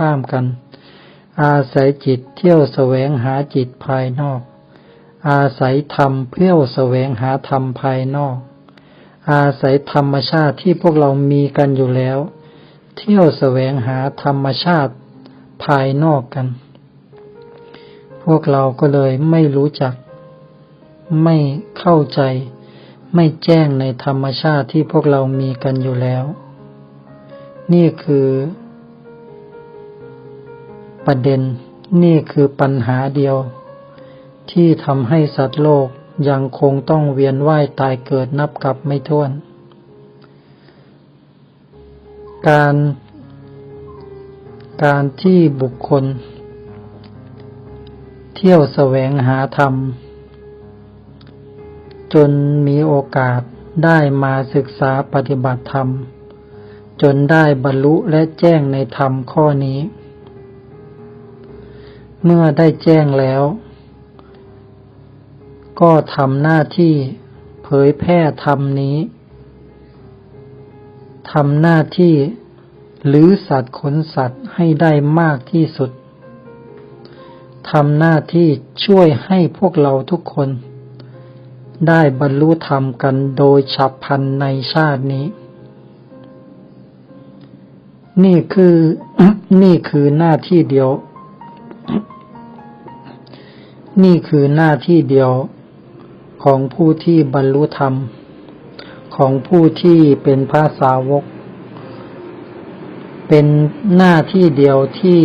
ข้ามกัน อาศัยจิตเที่ยวแสวงหาจิตภายนอก อาศัยธรรมเพื่อแสวงหาธรรมภายนอก อาศัยธรรมชาติที่พวกเรามีกันอยู่แล้ว เที่ยวแสวงหาธรรมชาติภายนอกกัน พวกเราก็เลยไม่รู้จัก ไม่เข้าใจ ไม่แจ้งในธรรมชาติที่พวกเรามีกันอยู่แล้ว นี่คือ ประเด็นนี่คือปัญหาเดียว ที่ทำให้สัตว์โลกยังคงต้องเวียนว่ายตายเกิดนับกับไม่ถ้วน การ การที่บุคคล เที่ยวแสวงหาธรรม จนมีโอกาสได้มาศึกษาปฏิบัติธรรม จนได้บรรลุและแจ้งในธรรมข้อนี้ เมื่อได้แจ้งแล้ว ก็ทำหน้าที่เผยแพร่ธรรมนี้ทำหน้าที่หรือสัตว์ขนสัตว์ให้ได้มากที่สุดทำหน้าที่ช่วยให้พวกเราทุกคน ได้บรรลุธรรมกันโดยฉับพลันในชาตินี้ นี่คือนี่คือหน้าที่เดียว นี่คือหน้าที่เดียวของผู้ที่บรรลุธรรม ของผู้ที่เป็นพระสาวก เป็นหน้าที่เดียวที่